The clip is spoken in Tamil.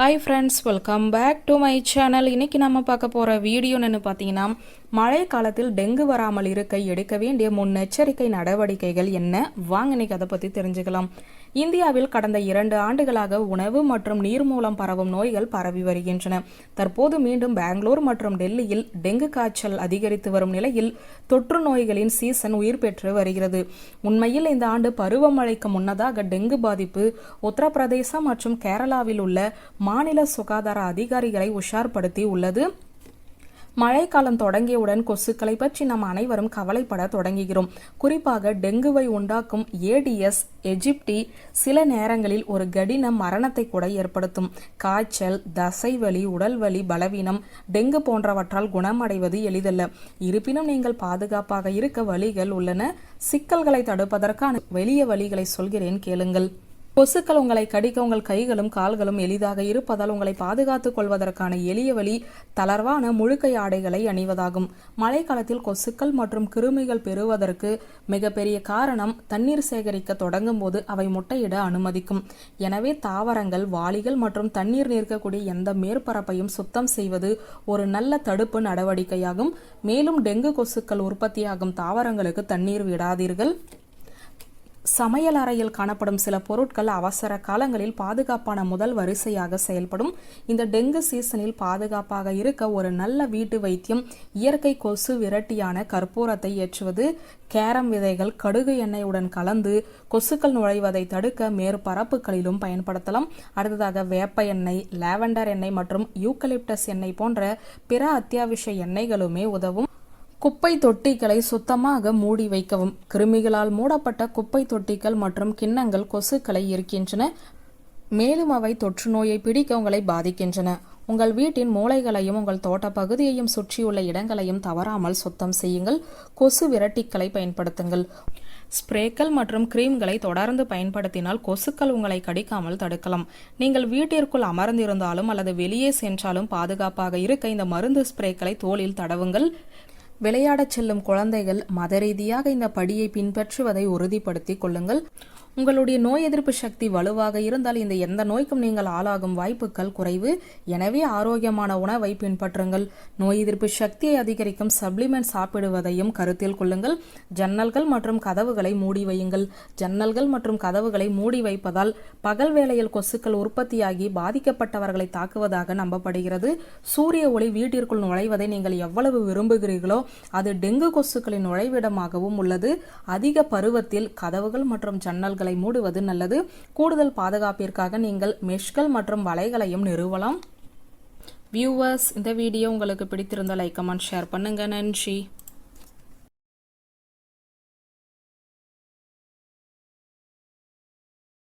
Hi friends welcome back to my channel இன்னைக்கு நம்ம பார்க்க போகிற வீடியோன்னு பார்த்தீங்கன்னா மழை காலத்தில் டெங்கு வராமல் இருக்க எடுக்க வேண்டிய முன்னெச்சரிக்கை நடவடிக்கைகள் என்ன? வாங்க இன்னைக்கு அதை பற்றி தெரிஞ்சுக்கலாம். இந்தியாவில் கடந்த இரண்டு ஆண்டுகளாக உணவு மற்றும் நீர் மூலம் பரவும் நோய்கள் பரவி வருகின்றன. தற்போது மீண்டும் பெங்களூர் மற்றும் டெல்லியில் டெங்கு காய்ச்சல் அதிகரித்து வரும் நிலையில் தொற்று நோய்களின் சீசன் உயிர் பெற்று வருகிறது. உண்மையில் இந்த ஆண்டு பருவமழைக்கு முன்னதாக டெங்கு பாதிப்பு உத்தரப்பிரதேசம் மற்றும் கேரளாவில் உள்ள மாநில சுகாதார அதிகாரிகளை உஷார்படுத்தி உள்ளது. மழைக்காலம் தொடங்கியவுடன் கொசுக்களை பற்றி நாம் அனைவரும் கவலைப்பட தொடங்குகிறோம். குறிப்பாக டெங்குவை உண்டாக்கும் ஏடிஎஸ் எஜிப்டி சில நேரங்களில் ஒரு கடின மரணத்தை கூட ஏற்படுத்தும். காய்ச்சல் தசைவலி உடல்வலி பலவீனம் டெங்கு போன்றவற்றால் குணமடைவது எளிதல்ல. இருப்பினும் நீங்கள் பாதுகாப்பாக இருக்க வழிகள் உள்ளன. சிக்கல்களை தடுப்பதற்கான வெளிய வழிகளை சொல்கிறேன் கேளுங்கள். கொசுக்கள் உங்களை கடிக்க உங்கள் கைகளும் கால்களும் எளிதாக இருப்பதால் உங்களை பாதுகாத்துக் கொள்வதற்கான எளிய வழி தளர்வான முழுக்கை ஆடைகளை அணிவதாகும். மழைக்காலத்தில் கொசுக்கள் மற்றும் கிருமிகள் பெறுவதற்கு மிகப்பெரிய காரணம் தண்ணீர் சேகரிக்க தொடங்கும் போது அவை முட்டையிட அனுமதிக்கும். எனவே தாவரங்கள் வாளிகள் மற்றும் தண்ணீர் நிற்கக்கூடிய எந்த மேற்பரப்பையும் சுத்தம் செய்வது ஒரு நல்ல தடுப்பு நடவடிக்கையாகும். மேலும் டெங்கு கொசுக்கள் உற்பத்தியாகும் தாவரங்களுக்கு தண்ணீர் விடாதீர்கள். சமையல் அறையில் காணப்படும் சில பொருட்கள் அவசர காலங்களில் பாதுகாப்பான முதல் வரிசையாக செயல்படும். இந்த டெங்கு சீசனில் பாதுகாப்பாக இருக்க ஒரு நல்ல வீட்டு வைத்தியம் இயற்கை கொசு விரட்டியான கற்பூரத்தை ஏற்றுவது கேரம் விதைகள் கடுகு எண்ணெயுடன் கலந்து கொசுக்கள் நுழைவதை தடுக்க மேற்பரப்புகளிலும் பயன்படுத்தலாம். அடுத்ததாக வேப்ப எண்ணெய் லாவெண்டர் எண்ணெய் மற்றும் யூக்கலிப்டஸ் எண்ணெய் போன்ற பிற அத்தியாவசிய எண்ணெய்களுமே உதவும். குப்பை தொட்டிகளை சுத்தமாக மூடி வைக்கவும். கிருமிகளால் மூடப்பட்ட குப்பை தொட்டிகள் மற்றும் கிண்ணங்கள் கொசுக்களை இருக்கின்றன மேலும் அவை தொற்று நோயை பிடிக்க உங்களை பாதிக்கின்றன. உங்கள் வீட்டின் மூளைகளையும் உங்கள் தோட்ட பகுதியையும் சுற்றியுள்ள இடங்களையும் தவறாமல் சுத்தம் செய்யுங்கள். கொசு விரட்டிக்களை பயன்படுத்துங்கள். ஸ்ப்ரேக்கள் மற்றும் கிரீம்களை தொடர்ந்து பயன்படுத்தினால் கொசுக்கள் உங்களை கடிக்காமல் தடுக்கலாம். நீங்கள் வீட்டிற்குள் அமர்ந்திருந்தாலும் அல்லது வெளியே சென்றாலும் பாதுகாப்பாக இருக்க இந்த மருந்து ஸ்ப்ரேக்களை தோளில் தடவுங்கள். விளையாடச் செல்லும் குழந்தைகள் மத ரீதியாக இந்த படியை பின்பற்றுவதை உறுதிப்படுத்திக் கொள்ளுங்கள். உங்களுடைய நோய் எதிர்ப்பு சக்தி வலுவாக இருந்தால் இந்த எந்த நோய்க்கும் நீங்கள் ஆளாகும் வாய்ப்புகள் குறைவு. எனவே ஆரோக்கியமான உணவை பின்பற்றுங்கள். நோய் எதிர்ப்பு சக்தியை அதிகரிக்கும் சப்ளிமெண்ட் சாப்பிடுவதையும் கருத்தில் கொள்ளுங்கள். ஜன்னல்கள் மற்றும் கதவுகளை மூடி வையுங்கள். ஜன்னல்கள் மற்றும் கதவுகளை மூடி வைப்பதால் பகல் வேளையில் கொசுக்கள் உற்பத்தியாகி பாதிக்கப்பட்டவர்களை தாக்குவதாக நம்பப்படுகிறது. சூரிய ஒளி வீட்டிற்குள் நுழைவதை நீங்கள் எவ்வளவு விரும்புகிறீர்களோ அது டெங்கு கொசுக்களின் நுழைவிடமாகவும் உள்ளது. அதிக பருவத்தில் கதவுகள் மற்றும் ஜன்னல்களை மூடுவது நல்லது. கூடுதல் பாதுகாப்பிற்காக நீங்கள் மெஷ்கள் மற்றும் வலைகளையும் நிறுவலாம். வியூவர்ஸ் இந்த வீடியோ உங்களுக்கு பிடித்திருந்தால் லைக் கமெண்ட் ஷேர் பண்ணுங்க. நன்றி.